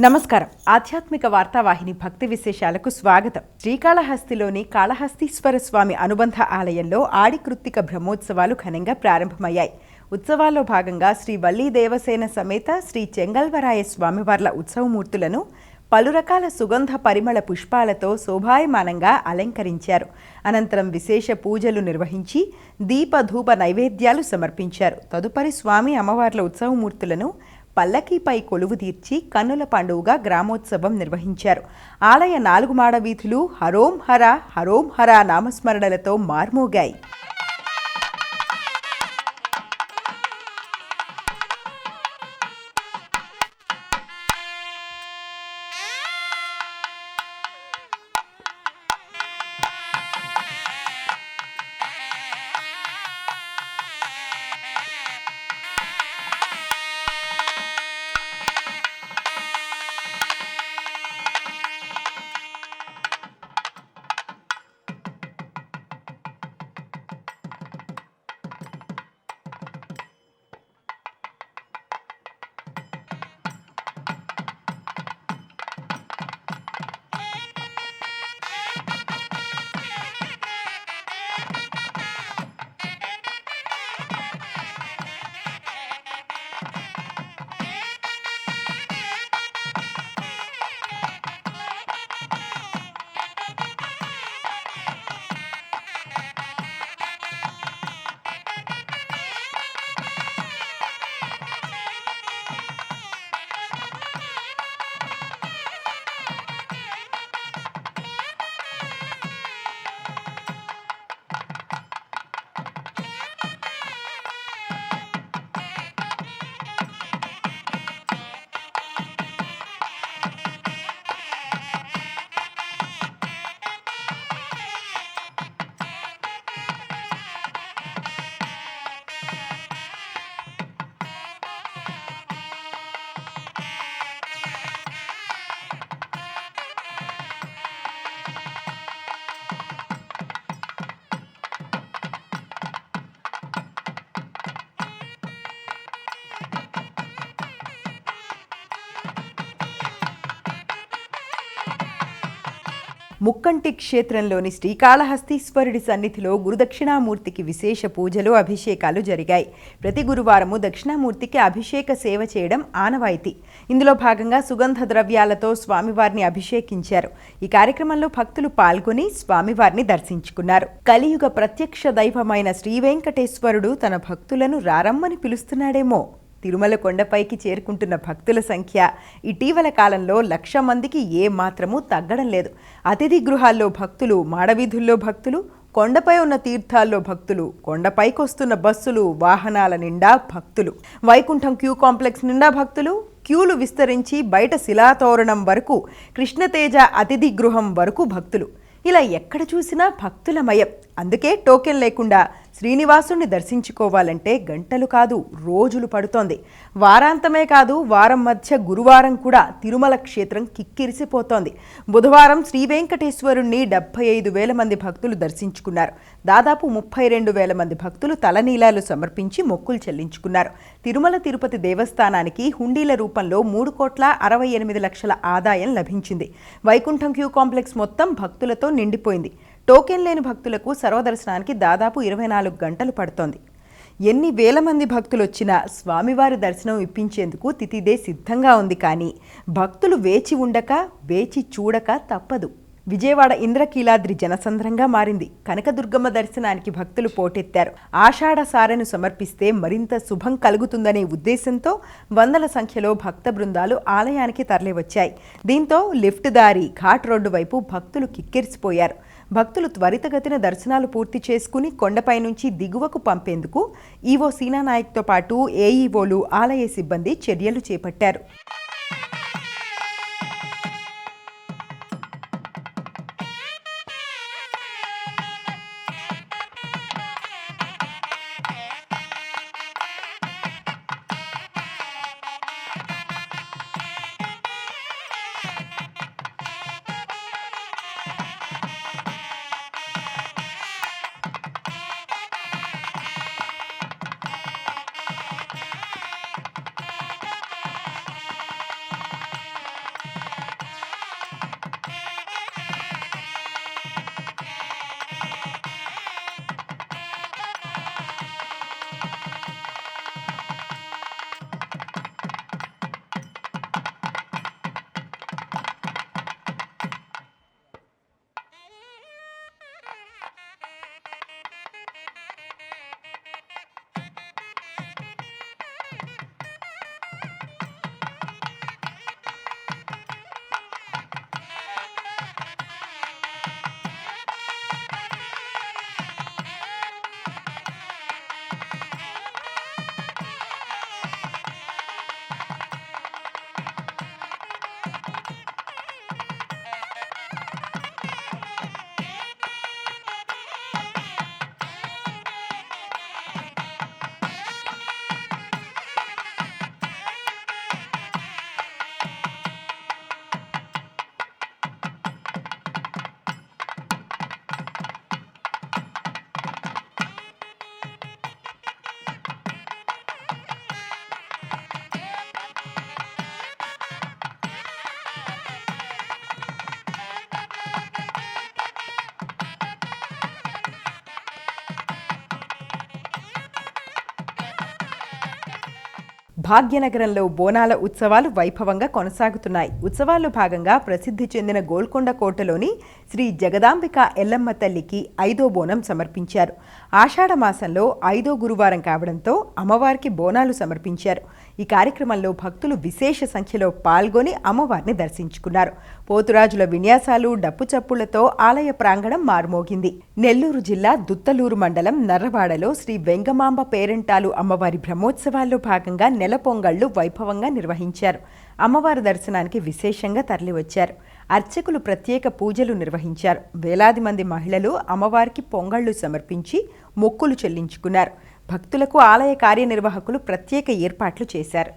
నమస్కారం. ఆధ్యాత్మిక వార్తావాహిని భక్తి విశేషాలకు స్వాగతం. శ్రీకాళహస్తిలోని కాళహస్తీశ్వర స్వామి అనుబంధ ఆలయంలో ఆడి కృత్తిక బ్రహ్మోత్సవాలు ఘనంగా ప్రారంభమయ్యాయి. ఉత్సవాల్లో భాగంగా శ్రీ వల్లీ దేవసేన సమేత శ్రీ చెంగల్వరాయ స్వామివార్ల ఉత్సవమూర్తులను పలు రకాల సుగంధ పరిమళ పుష్పాలతో శోభాయమానంగా అలంకరించారు. అనంతరం విశేష పూజలు నిర్వహించి దీప ధూప నైవేద్యాలు సమర్పించారు. తదుపరి స్వామి అమ్మవార్ల ఉత్సవమూర్తులను పల్లకీపై కొలువు తీర్చి కన్నుల పండుగగా గ్రామోత్సవం నిర్వహించారు. ఆలయ నాలుగు మాడ వీధులు హరోం హర హరోం హర నామస్మరణలతో మార్మోగాయి. ముక్కంటి క్షేత్రంలోని శ్రీకాళహస్తీశ్వరుడి సన్నిధిలో గురుదక్షిణామూర్తికి విశేష పూజలు అభిషేకాలు జరిగాయి. ప్రతి గురువారము దక్షిణామూర్తికి అభిషేక సేవ చేయడం ఆనవాయితీ. ఇందులో భాగంగా సుగంధ ద్రవ్యాలతో స్వామివారిని అభిషేకించారు. ఈ కార్యక్రమంలో భక్తులు పాల్గొని స్వామివారిని దర్శించుకున్నారు. కలియుగ ప్రత్యక్ష దైవమైన శ్రీ వెంకటేశ్వరుడు తన భక్తులను రారమ్మని పిలుస్తున్నాడేమో. తిరుమల కొండపైకి చేరుకుంటున్న భక్తుల సంఖ్య ఇటీవల కాలంలో లక్ష మందికి ఏ తగ్గడం లేదు. అతిథి గృహాల్లో భక్తులు మాడవీధుల్లో భక్తులు కొండపై ఉన్న తీర్థాల్లో భక్తులు కొండపైకి వస్తున్న బస్సులు వాహనాల నిండా భక్తులు. వైకుంఠం క్యూ కాంప్లెక్స్ నిండా భక్తులు. క్యూలు విస్తరించి బయట శిలాతోరణం వరకు కృష్ణతేజ అతిథి గృహం వరకు భక్తులు. ఇలా ఎక్కడ చూసినా భక్తులమయం అందుకే టోకెన్ లేకుండా శ్రీనివాసుణ్ణి దర్శించుకోవాలంటే గంటలు కాదు రోజులు పడుతోంది. వారాంతమే కాదు వారం మధ్య గురువారం కూడా తిరుమల క్షేత్రం కిక్కిరిసిపోతోంది. బుధవారం శ్రీ వెంకటేశ్వరుణ్ణి డెబ్బై ఐదు వేల మంది భక్తులు దర్శించుకున్నారు. దాదాపు ముప్పై రెండు వేల మంది భక్తులు తలనీలాలు సమర్పించి మొక్కులు చెల్లించుకున్నారు. తిరుమల తిరుపతి దేవస్థానానికి హుండీల రూపంలో మూడు కోట్ల అరవై ఎనిమిది లక్షల ఆదాయం లభించింది. వైకుంఠం క్యూ కాంప్లెక్స్ మొత్తం భక్తులతో నిండిపోయింది. టోకెన్ లేని భక్తులకు సర్వదర్శనానికి దాదాపు ఇరవై నాలుగు గంటలు పడుతోంది. ఎన్ని వేల మంది భక్తులు వచ్చినా స్వామివారి దర్శనం ఇప్పించేందుకు తితిదే సిద్ధంగా ఉంది కానీ భక్తులు వేచి ఉండక వేచి చూడక తప్పదు. విజయవాడ ఇంద్రకీలాద్రి జనసంద్రంగా మారింది. కనకదుర్గమ్మ దర్శనానికి భక్తులు పోటెత్తారు. ఆషాఢ సారెను సమర్పిస్తే మరింత శుభం కలుగుతుందనే ఉద్దేశంతో వందల సంఖ్యలో భక్త బృందాలు ఆలయానికి తరలివచ్చాయి. దీంతో లిఫ్ట్ దారి ఘాట్ రోడ్డు వైపు భక్తులు కిక్కిరిసిపోయారు. భక్తులు త్వరితగతిన దర్శనాలు పూర్తి చేసుకుని కొండపై నుంచి దిగువకు పంపేందుకు ఈవో సీనా నాయక్తో పాటు ఏఈఓలు ఆలయ సిబ్బంది చర్యలు చేపట్టారు. భాగ్యనగరంలో బోనాల ఉత్సవాలు వైభవంగా కొనసాగుతున్నాయి. ఉత్సవాల్లో భాగంగా ప్రసిద్ధి చెందిన గోల్కొండ కోటలోని శ్రీ జగదాంబిక ఎల్లమ్మ తల్లికి ఐదో బోనం సమర్పించారు. ఆషాఢ మాసంలో ఐదో గురువారం కావడంతో అమ్మవారికి బోనాలు సమర్పించారు. ఈ కార్యక్రమంలో భక్తులు విశేష సంఖ్యలో పాల్గొని అమ్మవారిని దర్శించుకున్నారు. పోతురాజుల విన్యాసాలు డప్పు చప్పులతో ఆలయ ప్రాంగణం మారుమోగింది. నెల్లూరు జిల్లా దుత్తలూరు మండలం నర్రవాడలో శ్రీ వెంగమాంబ పేరెంటాలు అమ్మవారి బ్రహ్మోత్సవాల్లో భాగంగా నెల పొంగళ్ళు వైభవంగా నిర్వహించారు. అమ్మవారి దర్శనానికి విశేషంగా తరలివచ్చారు. అర్చకులు ప్రత్యేక పూజలు నిర్వహించారు. వేలాది మంది మహిళలు అమ్మవారికి పొంగళ్ళు సమర్పించి మొక్కులు చెల్లించుకున్నారు. భక్తులకు ఆలయ కార్యనిర్వాహకులు ప్రత్యేక ఏర్పాట్లు చేశారు.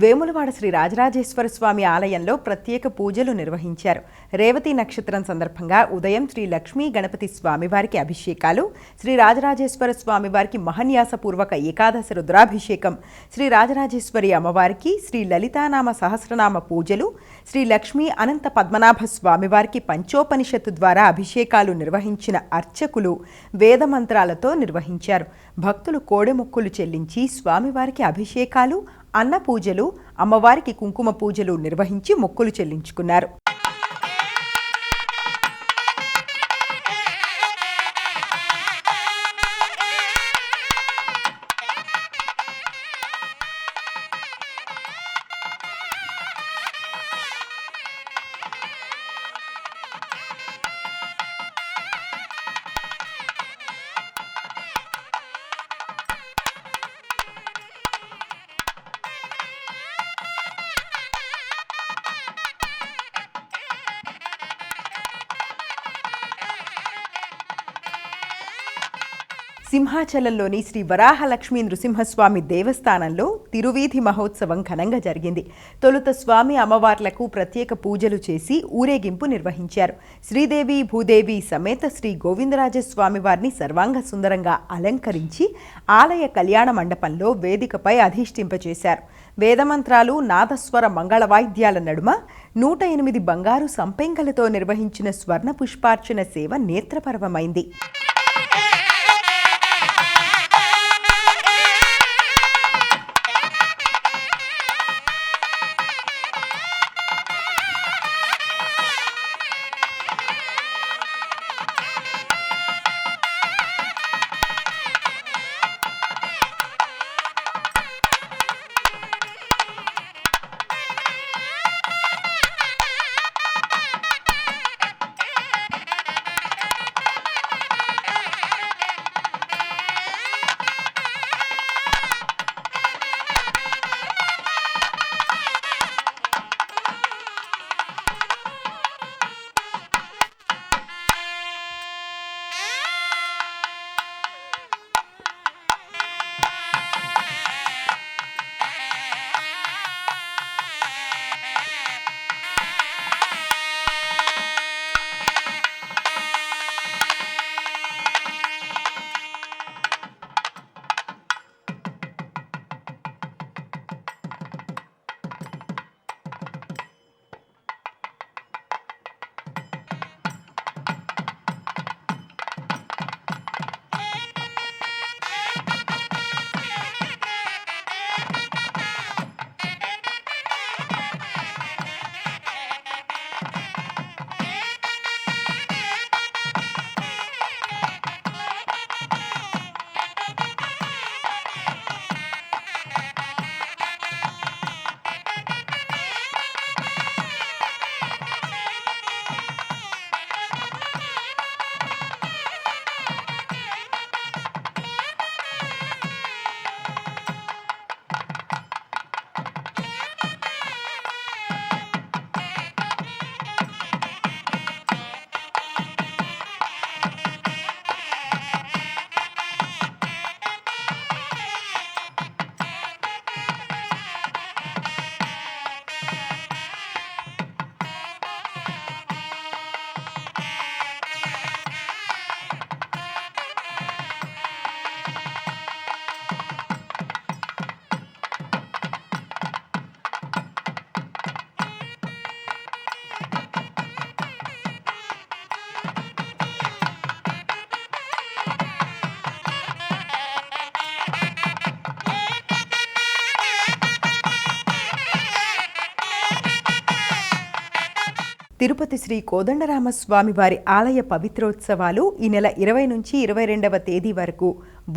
వేములవాడ శ్రీ రాజరాజేశ్వర స్వామి ఆలయంలో ప్రత్యేక పూజలు నిర్వహించారు. రేవతి నక్షత్రం సందర్భంగా ఉదయం శ్రీ లక్ష్మీ గణపతి స్వామివారికి అభిషేకాలు శ్రీ రాజరాజేశ్వర స్వామివారికి మహన్యాసపూర్వక ఏకాదశ రుద్రాభిషేకం శ్రీ రాజరాజేశ్వరి అమ్మవారికి శ్రీ లలితానామ సహస్రనామ పూజలు శ్రీ లక్ష్మీ అనంత పద్మనాభ స్వామివారికి పంచోపనిషత్తు ద్వారా అభిషేకాలు నిర్వహించిన అర్చకులు వేదమంత్రాలతో నిర్వహించారు. భక్తులు కోడెముక్కులు చెల్లించి స్వామివారికి అభిషేకాలు అన్న పూజలు అమ్మవారికి కుంకుమ పూజలు నిర్వహించి మొక్కులు చెల్లించుకున్నారు. సింహాచలంలోని శ్రీ వరాహలక్ష్మీ నృసింహస్వామి దేవస్థానంలో తిరువీధి మహోత్సవం ఘనంగా జరిగింది. తొలుత స్వామి అమ్మవార్లకు ప్రత్యేక పూజలు చేసి ఊరేగింపు నిర్వహించారు. శ్రీదేవి భూదేవి సమేత శ్రీ గోవిందరాజస్వామి వారిని సర్వాంగ సుందరంగా అలంకరించి ఆలయ కళ్యాణ మండపంలో వేదికపై అధిష్ఠింపచేశారు. వేదమంత్రాలు నాదస్వర మంగళ వాయిద్యాల నడుమ నూట ఎనిమిది బంగారు సంపెంగలతో నిర్వహించిన స్వర్ణ పుష్పార్చన సేవ నేత్రపర్వమైంది. తిరుపతి శ్రీ కోదండరామస్వామి వారి ఆలయ పవిత్రోత్సవాలు ఈ నెల ఇరవై నుంచి ఇరవై రెండవ తేదీ వరకు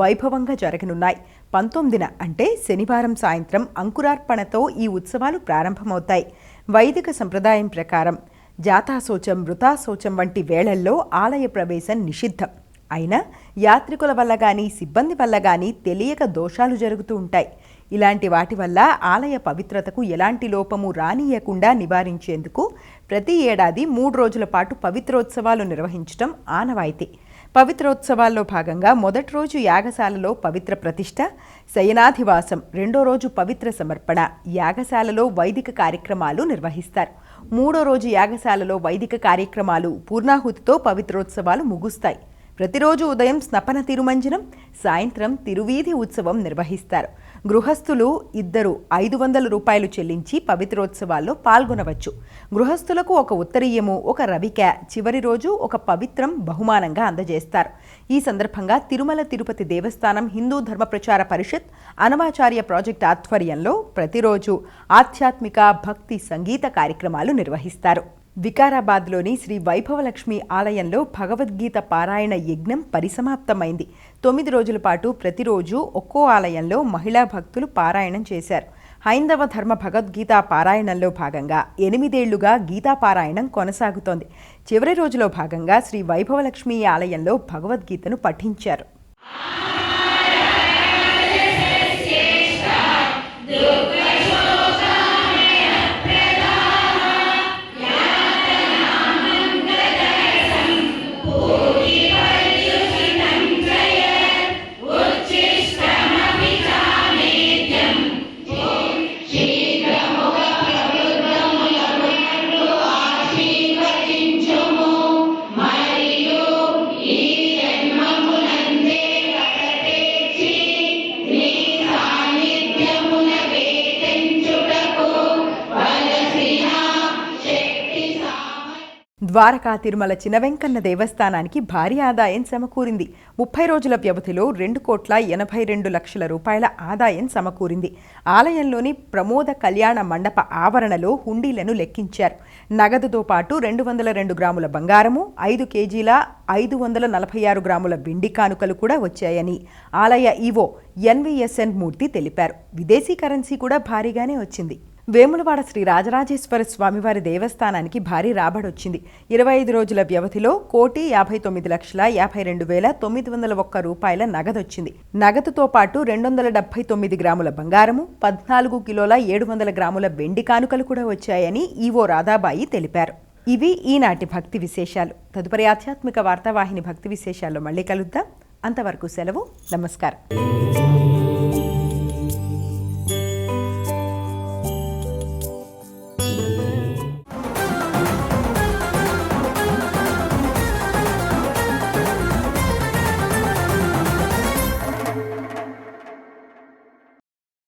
వైభవంగా జరగనున్నాయి. పంతొమ్మిదిన అంటే శనివారం సాయంత్రం అంకురార్పణతో ఈ ఉత్సవాలు ప్రారంభమవుతాయి. వైదిక సంప్రదాయం ప్రకారం జాతాశోచం మృతాశోచం వంటి వేళల్లో ఆలయ ప్రవేశం నిషిద్ధం. అయినా యాత్రికుల వల్ల కానీ సిబ్బంది వల్ల కానీ తెలియక దోషాలు జరుగుతూ ఉంటాయి. ఇలాంటి వాటి వల్ల ఆలయ పవిత్రతకు ఎలాంటి లోపము రానియకుండా నివారించేందుకు ప్రతి ఏడాది మూడు రోజుల పాటు పవిత్రోత్సవాలు నిర్వహించడం ఆనవాయితీ. పవిత్రోత్సవాల్లో భాగంగా మొదటి రోజు యాగశాలలో పవిత్ర ప్రతిష్ట శయనాధివాసం రెండో రోజు పవిత్ర సమర్పణ యాగశాలలో వైదిక కార్యక్రమాలు నిర్వహిస్తారు. మూడో రోజు యాగశాలలో వైదిక కార్యక్రమాలు పూర్ణాహుతితో పవిత్రోత్సవాలు ముగుస్తాయి. ప్రతిరోజు ఉదయం స్నపన తిరుమంజనం సాయంత్రం తిరువీధి ఉత్సవం నిర్వహిస్తారు. గృహస్థులు ఇద్దరు ఐదు వందల రూపాయలు చెల్లించి పవిత్రోత్సవాల్లో పాల్గొనవచ్చు. గృహస్థులకు ఒక ఉత్తరీయము ఒక రవిక చివరి రోజు ఒక పవిత్రం బహుమానంగా అందజేస్తారు. ఈ సందర్భంగా తిరుమల తిరుపతి దేవస్థానం హిందూ ధర్మ ప్రచార పరిషత్ అనవాచార్య ప్రాజెక్ట్ ఆధ్వర్యంలో ప్రతిరోజు ఆధ్యాత్మిక భక్తి సంగీత కార్యక్రమాలు నిర్వహిస్తారు. వికారాబాద్లోని శ్రీ వైభవలక్ష్మి ఆలయంలో భగవద్గీత పారాయణ యజ్ఞం పరిసమాప్తమైంది. తొమ్మిది రోజుల పాటు ప్రతిరోజు ఒక్కో ఆలయంలో మహిళా భక్తులు పారాయణం చేశారు. హైందవ ధర్మ భగవద్గీత పారాయణంలో భాగంగా ఎనిమిదేళ్ళుగా గీతా పారాయణం కొనసాగుతోంది. చివరి రోజులో భాగంగా శ్రీ వైభవలక్ష్మి ఆలయంలో భగవద్గీతను పఠించారు. ద్వారకా తిరుమల చినవెంకన్న దేవస్థానానికి భారీ ఆదాయం సమకూరింది. ముప్పై రోజుల వ్యవధిలో రెండు కోట్ల ఎనభై రెండు లక్షల రూపాయల ఆదాయం సమకూరింది. ఆలయంలోని ప్రమోద కళ్యాణ మండప ఆవరణలో హుండీలను లెక్కించారు. నగదుతో పాటు రెండు వందల రెండు గ్రాముల బంగారము ఐదు కేజీల ఐదు వందల నలభై ఆరు గ్రాముల వెండి కానుకలు కూడా వచ్చాయని ఆలయ ఈవో ఎన్విఎస్ఎన్ మూర్తి తెలిపారు. విదేశీ కరెన్సీ కూడా భారీగానే వచ్చింది. వేములవాడ శ్రీ రాజరాజేశ్వర స్వామివారి దేవస్థానానికి భారీ రాబడొచ్చింది. ఇరవై ఐదు రోజుల వ్యవధిలో కోటి యాభై తొమ్మిది లక్షల యాభై రెండు వేల తొమ్మిది వందల ఒక్క రూపాయల నగదొచ్చింది. నగదుతో పాటు రెండు వందల డెబ్బై తొమ్మిది గ్రాముల బంగారము పద్నాలుగు కిలోల ఏడు వందల గ్రాముల వెండి కానుకలు కూడా వచ్చాయని ఈవో రాధాబాయి తెలిపారు. ఇవి ఈనాటి భక్తి విశేషాలు. తదుపరి ఆధ్యాత్మిక వార్తావాహిని భక్తి విశేషాల్లో మళ్ళీ కలుద్దాం. అంతవరకు సెలవు. నమస్కారం.